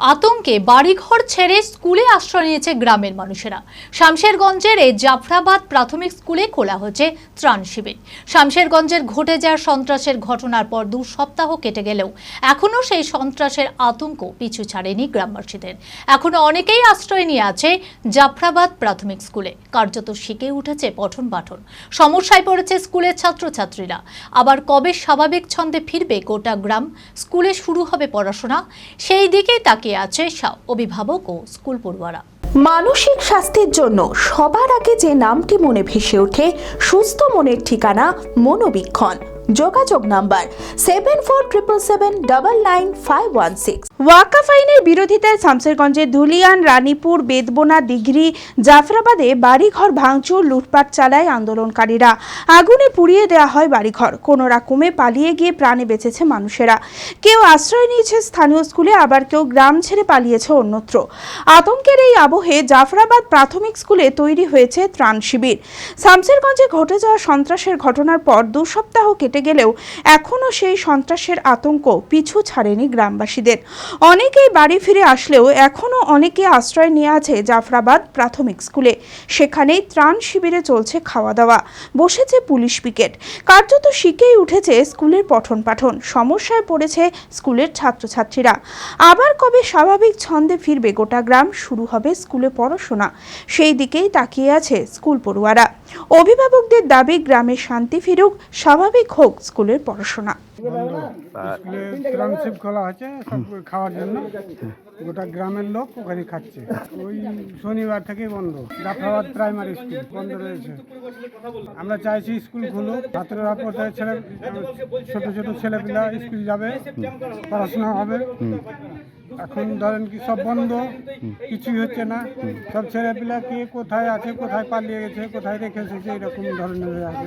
আতঙ্কে বাড়িঘর ছেড়ে স্কুলে আশ্রয় নিয়েছে গ্রামের মানুষেরা। শামশেরগঞ্জের এই জাফরাবাদ প্রাথমিক স্কুলে খোলা হয়েছে ত্রাণ শিবির। শামশেরগঞ্জের ঘটে যাওয়া সন্ত্রাসের ঘটনার পর দু সপ্তাহ কেটে গেলেও এখনও সেই সন্ত্রাসের আতঙ্ক পিছু ছাড়েনি গ্রামবাসীদের। এখনও অনেকেই আশ্রয় নিয়ে আছে জাফরাবাদ প্রাথমিক স্কুলে। কার্যত শিখে উঠেছে পঠন পাঠন। সমস্যায় পড়েছে স্কুলের ছাত্রছাত্রীরা। আবার কবে স্বাভাবিক ছন্দে ফিরবে গোটা গ্রাম? স্কুলে শুরু হবে পড়াশোনা। সেই দিকেই তাকিয়ে আছে অভিভাবক ও স্কুল পড়ুয়ারা। মানসিক স্বাস্থ্যের জন্য সবার আগে যে নামটি মনে ভেসে ওঠে, সুস্থ মনের ঠিকানা মনোবীক্ষণ। যোগাযোগ number seven four triple seven double nine five one six ওয়াকাফ আইনের বিরোধিতায় শামসেরগঞ্জের ধুলিয়ান, রানীপুর, বেদবোনা, দিঘরি, জাফরাবাদে বাড়িঘর ভাঙচুর, লুটপাট চালায় আন্দোলনকারীরা। আগুনে পুড়িয়ে দেওয়া হয় বাড়িঘর। কোনো রকমে পালিয়ে গিয়ে প্রাণে বেঁচেছে মানুষেরা। কেউ আশ্রয় নিয়েছে স্থানীয় স্কুলে, আবার কেউ গ্রাম ছেড়ে পালিয়েছে অন্যত্র। আতঙ্কের এই আবহে জাফরাবাদ প্রাথমিক স্কুলে তৈরি হয়েছে ত্রাণ শিবির। শামসেরগঞ্জে ঘটে যাওয়া সন্ত্রাসের ঘটনার পর দু সপ্তাহ কেটে গেলেও এখনও সেই সন্ত্রাসের আতঙ্ক পিছু ছাড়েনি গ্রামবাসীদের। অনেকেই বাড়ি ফিরে আসলেও এখনও অনেকে আশ্রয় নিয়ে আছে জাফরাবাদ প্রাথমিক স্কুলে। সেখানেই ত্রাণ শিবিরে চলছে খাওয়া দাওয়া বসেছে পুলিশ পিকেট। কার্যত শিখেই উঠেছে স্কুলের পঠন পাঠন সমস্যায় পড়েছে স্কুলের ছাত্রছাত্রীরা। আবার কবে স্বাভাবিক ছন্দে ফিরবে গোটা গ্রাম, শুরু হবে স্কুলে পড়াশোনা। সেই দিকেই তাকিয়ে আছে স্কুল পড়ুয়ারা। অভিভাবকদের দাবি গ্রামে শান্তি ফিরুক স্বাভাবিক হোক স্কুলের পড়াশোনা। স্কুলে ট্রান্সিপ খোলা আছে সব খাওয়ার জন্য। গোটা গ্রামের লোক ওখানে খাচ্ছে। ওই শনিবার থেকেই বন্ধ। জাফরাবাদ প্রাইমারি স্কুল বন্ধ রয়েছে। আমরা চাইছি স্কুল খুলুক। ছাত্ররা পড়তে ছেলে ছোট ছোট ছেলেপিলা স্কুল যাবে। পড়াশোনা হবে। এখন ধরেন কি সব বন্ধ। কিছুই হচ্ছে না। সব ছেলেপিলা কে কোথায় আছে কোথায় পালিয়ে গেছে কোথায় রেখে এসেছে এরকম ধরনের হয়ে আছে।